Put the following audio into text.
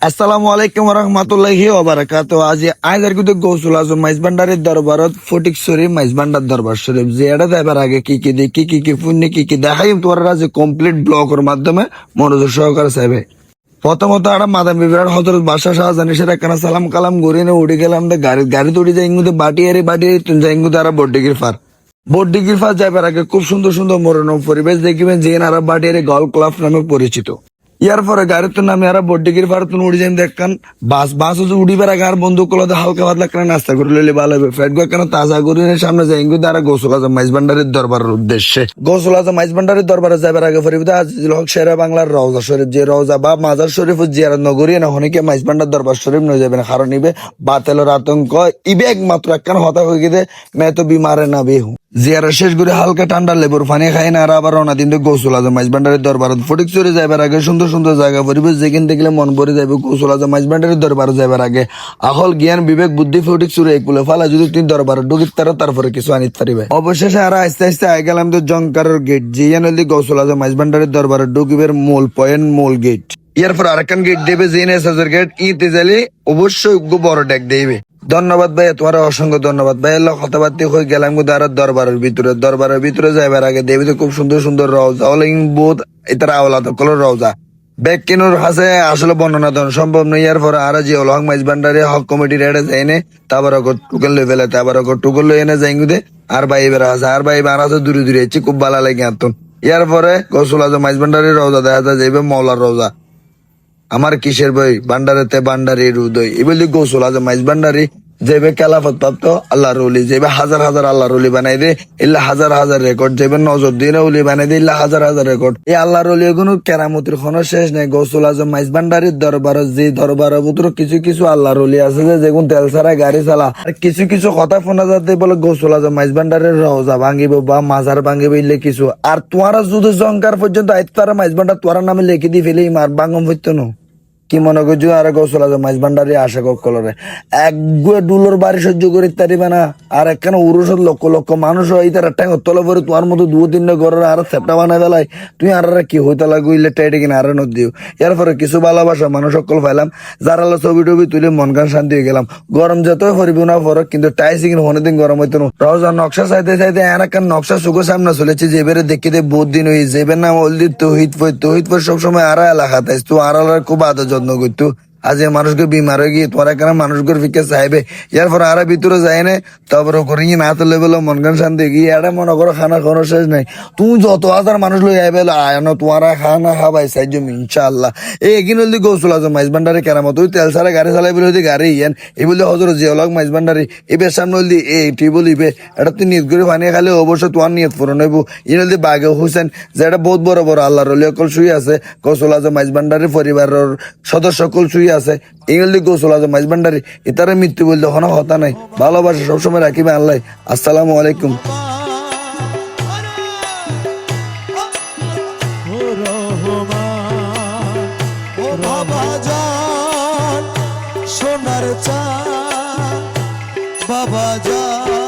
আসসালামু আলাইকুম রহমতুল্লাহি ওবারাকাত আজ আইদার কিন্তু গৌসুল আজম মাইজবান্ডারের দরবারত ফটিক শরীফ মাইজবান্ডার দরবার শরীফ। যে এটা দেবার আগে কি কি দি কি কি কি পুণ্য কি কি দেখাই তোমার আজ কমপ্লিট ব্লগের মাধ্যমে মনোযোগ সহকারে চাইবে। প্রথমত আমরা মাদাম বিবিরার হজরত বাদশাহ শাহজানি সেটা কেন সালাম কালাম গড়িয়ে উড়ে গেলাম দে গাড়ি গাড়ি উড়ে যাই ইঙ্গুতে বাটি আরে বাটি যাই ইঙ্গুতে আর বড্ডিগির ফার বড্ডিগির ফার যাইবার আগে খুব সুন্দর সুন্দর মনোরম পরিবেশ দেখবেন যে আর বাটি আরে গল ক্লাব নামে পরিচিত। ইয়ার পরে গাড়িতে নামে আর বড্ডিগির ফার তুমি উড়ে যাই দেখান বাস বাস হচ্ছে উড়িবার আগে আর বন্ধু কলাতে হালকা পাতলা করে নাস্তা করে লইলে ভালো হবে। ফেট গো কেন তাজা করে সামনে যাই, ইঙ্গুতে আর গোসল আজম মাইজ ভান্ডারের দরবারের উদ্দেশ্যে। গোসল আজম মাইজ ভান্ডারের দরবারে যাবার আগে ফরিবিদা আজিজুল হক শেরা বাংলার রওজা শরীফ। যে রওজা বা মাজার শরীফ জিয়ারত নগরী না হনিকে মাইজ ভান্ডার দরবার শরীফ নয় যাবেন কারণ ইবে বাতেলের আতঙ্ক, ইবে একমাত্র একখান হতা হয়ে গেছে, মে তো বিমারে না বেহু। জিয়ারা শেষ করে হালকা ঠান্ডা লেবুর পানি খাই না, আর আবার রওনা দিন গোসল আজম মাইজ ভান্ডারের দরবার ফটিক চলে যাবার আগে, সুন্দর সুন্দর জায়গা পরিবেশ যেখান দেখলে মন ভরে যাবে গোসল আজম মাইজ ভান্ডারের দরবারে যাবার আগে। আহল জ্ঞান, বিবেক, বুদ্ধি, ফটিক চুরে এগুলো ফালা যদি তুমি দরবারে ঢুকিত তারা তারপরে কিছু আনিত পারিবে। অবশেষে আর আস্তে আস্তে আই গেলাম তো জঙ্কারের গেট জিয়ান হলি গোসল আজম মাইজ ভান্ডারের দরবারে ঢুকিবের মূল পয়েন্ট, মূল গেট। এরপর আরেকখান গেট দেবে জেনে এসাজের গেট ইতে জালি অবশ্যই বড় ডেক দেবে ধন্যবাদ ভাই তোমার অসংখ্য ধন্যবাদ। ভাই এলো কথাবার্তা হয়ে গেলাম কিন্তু আর দরবারের ভিতরে দরবারের ভিতরে যাইবার আগে দেবী তো খুব সুন্দর সুন্দর রওজা, অলিং বোধ এটার আওলাদ কলর রওজা। ব্যাগ কিনুর হাসে আসলে বর্ণনা দেওয়া সম্ভব নয়, ইয়ার পরে আর যে হল হক মাইজ ভান্ডারে হক কমিটির এটা যাই নে তারপর অগর টুকেল লই ফেলে তারপর অগর টুকেল লই এনে যাই গুদে আর ভাই এবার আছে, আর ভাই এবার আছে দূরে দূরে হচ্ছে খুব ভালো লাগে আতন ইয়ার পরে গসুল আজম মাইজ ভান্ডারের রওজা, দেখা যায় যাইবে মৌলার রওজা। আমার কিসের বই? বান্ডারেতে বান্ডারির উদয়। এগুলি গোসল আছে মাইজ বান্ডারি যেবে খেলাফত প্রাপ্ত আল্লাহ রলি যেবে হাজার হাজার আল্লাহ রলি বানাই দে ইল্লা হাজার হাজার রেকর্ড যেবে নজর দিন উলি বানাই দে ইল্লা হাজার হাজার রেকর্ড এই আল্লাহ রলি কোনো কেরামতির কোনো শেষ নেই। গোসল আজম মাইজ বান্ডারির দরবার, যে দরবার ভিতর কিছু কিছু আল্লাহ রলি আছে যে, যেগুন তেল ছাড়া গাড়ি চালা। আর কিছু কিছু কথা শোনা যাতে বলে গোসল আজম মাইজ বান্ডারের রওজা ভাঙিব বা মাজার ভাঙিব ইলে কিছু। আর তোমারা যদি জঙ্কার পর্যন্ত আইত তারা মাইজ বান্ডার তোরা নামে লিখে দিয়ে ফেলে মার, বাঙ্গম হইতো না। কি মনে করছ? আর গোসল আছে মাছ ভান্ডারি আশা কলরে। এক গুয়ে ডুলোর বাড়ি সহ্য করি তারিবে না। আর একখানে উরুষত লক্ষ লক্ষ মানুষ হয় তার ট্যাং তলে পরে তোমার মতো দু তিন ঘরের আর সেপটা বানাই বেলায় তুই আর কি হইতে লাগুইলে টাইটে কিনা আর নদ দিও এর পরে কিছু ভালোবাসা মানুষ সকল পাইলাম। যারা ছবি টবি তুলে মন গান শান্তি হয়ে গেলাম। গরম যতই হরিব না ফরক কিন্তু টাইসি কিনা হনে দিন গরম হইতো না। নকশা চাইতে চাইতে এর একখান নকশা সুখো সামনে চলেছে, যে বেড়ে দেখি দে বহুত দিন হই যেবের নাম অলদি তহিদ ফই তহিদ ফই সবসময় আর তুই আর খুব আদর যত্ন করতো। আজ মানুষকে বিমার হয়ে গিয়ে তোরা কেন মানুষকে ফিকে চাইবে, ইয়ার পর আর ভিতরে যায় না, তারপরে করি না তো লেবেল মন গান শান্তি গিয়ে এটা মনে করো খানা খানো শেষ নাই। তুই যত হাজার মানুষ লই আইবে আয় না, তোমারা খানা খাবাই সাইজ ইনশাআল্লাহ। এই এগিন হলদি গৌসুল মাইজ ভান্ডারি কেরামত তুই তেল সারা গাড়ি চালাই বলে হইতে গাড়ি ইয়ান। এই বলে হজর জিয়ালক মাইজ ভান্ডারি এবার সামনে হলদি এই টি বলিবে এটা তুই নিয়ত করে পানি খালে অবশ্যই তোমার নিয়ত পূরণ হইব। ইন হলদি বাঘে হোসেন, যে এটা বহুত বড় বড় আল্লাহ রলি অকল শুই আছে গৌসুল মাইজ ভান্ডারি পরিবারের সদস্য সকল শুই আছে। ইংলি গোসল আজম মাইজ ভান্ডারি। ইতারে মৃত্যু বলতে কোনো কথা নাই। ভালোবাসা সবসময় রাখিবে আল্লাহ আসসালামু আলাইকুম। চা বাবাজান